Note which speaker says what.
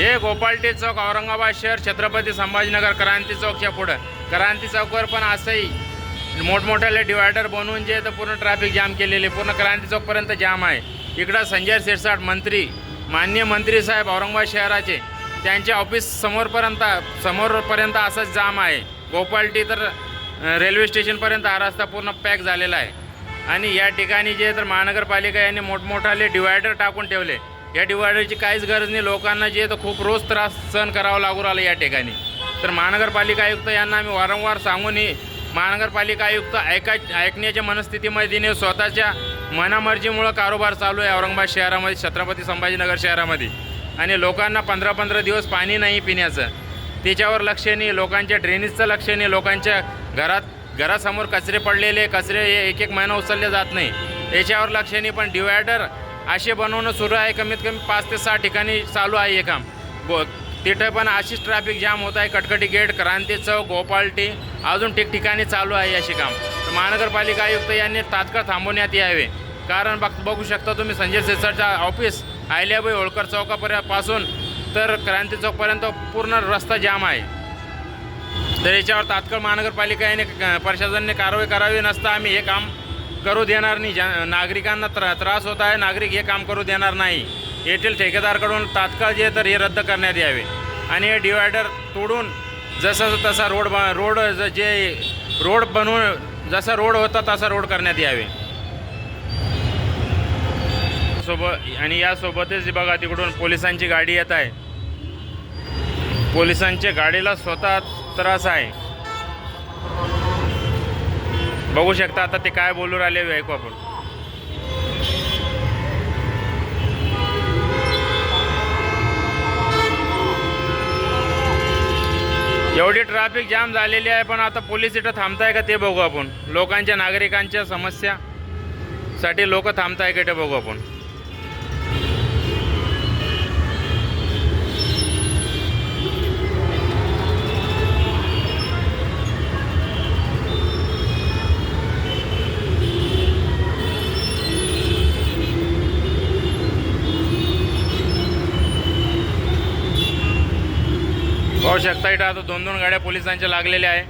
Speaker 1: हे गोपालटे चौक औरंगाबाद शहर छत्रपती संभाजीनगर क्रांती चौकच्या पुढं. क्रांती चौकवर पण असंही मोठमोठ्याले डिवायडर बनवून जे तर पूर्ण ट्रॅफिक जाम केलेले पूर्ण क्रांती चौकपर्यंत जाम आहे. इकडं संजय शिरसाट मंत्री मान्य मंत्री साहेब औरंगाबाद शहराचे त्यांच्या ऑफिस समोरपर्यंत समोरपर्यंत असंच जाम आहे. गोपालटी तर रेल्वे स्टेशनपर्यंत हा रस्ता पूर्ण पॅक झालेला आहे. आणि या ठिकाणी जे तर महानगरपालिका यांनी मोठमोठाले डिवायडर टाकून ठेवले. या डिवायडरची काहीच गरज नाही. लोकांना जे तर खूप रोज त्रास सहन करावा लागू राहिला या ठिकाणी. तर महानगरपालिका आयुक्त यांना आम्ही वारंवार सांगूनही महानगरपालिका आयुक्त ऐका ऐकण्याच्या मनस्थितीमध्ये स्वतःच्या मनामर्जीमुळं कारोबार चालू आहे औरंगाबाद शहरामध्ये छत्रपती संभाजीनगर शहरामध्ये. आणि लोकांना पंधरा पंधरा दिवस पाणी नाही पिण्याचं. त्याच्यावर लक्ष नाही. लोकांच्या ड्रेनेजचं लक्ष नाही. लोकांच्या घरात घरासमोर कचरे पडलेले कचरे हे एक एक महिना उचलले जात नाही. याच्यावर लक्ष नाही. पण डिवायडर असे बनवणं सुरू आहे. कमीत कमी पाच ते सहा ठिकाणी चालू आहे हे काम. ब तिथं पण अशीच ट्रॅफिक जाम होत आहे. कटकटी गेट क्रांती चौक गोपालटी अजून ठिकठिकाणी चालू आहे अशी काम. तर महानगरपालिका आयुक्त यांनी तात्काळ थांबवण्यात यावे. कारण बघ बघू शकता तुम्ही संजय सिरसाटचा ऑफिस अहिल्याबाई होळकर चौकापर्यंतपासून तर क्रांती चौकपर्यंत पूर्ण रस्ता जाम आहे. तर याच्यावर तात्काळ महानगरपालिका याने प्रशासनाने कारवाई करावी नसता आम्ही हे काम करू देणार नाही. ज्या नागरिकांना त्रा त्रास होत आहे नागरिक हे काम करू देणार नाही. येथील ठेकेदारकडून तात्काळ जे तर हे रद्द करण्यात यावे. आणि हे डिवायडर तोडून जसं तसा रोड ब रोड ज- जे रोड बनवून जसा रोड होता तसा रोड करण्यात यावे. सोबत आणि यासोबतच बघा तिकडून पोलिसांची गाडी येत आहे. पोलिसांच्या गाडीला स्वतः त्रास आहे. बघू शकता आता ते काय बोलू राहिले ऐकू आपण. एवढी ट्रॅफिक जाम झालेली आहे पण आता पोलीस इथं थांबताय का ते बघू आपण. लोकांच्या नागरिकांच्या समस्या साठी लोक थांबताय का ते बघू आपण. पाहू शकता इथं आता दोन दोन गाड्या पोलिसांच्या लागलेल्या आहे.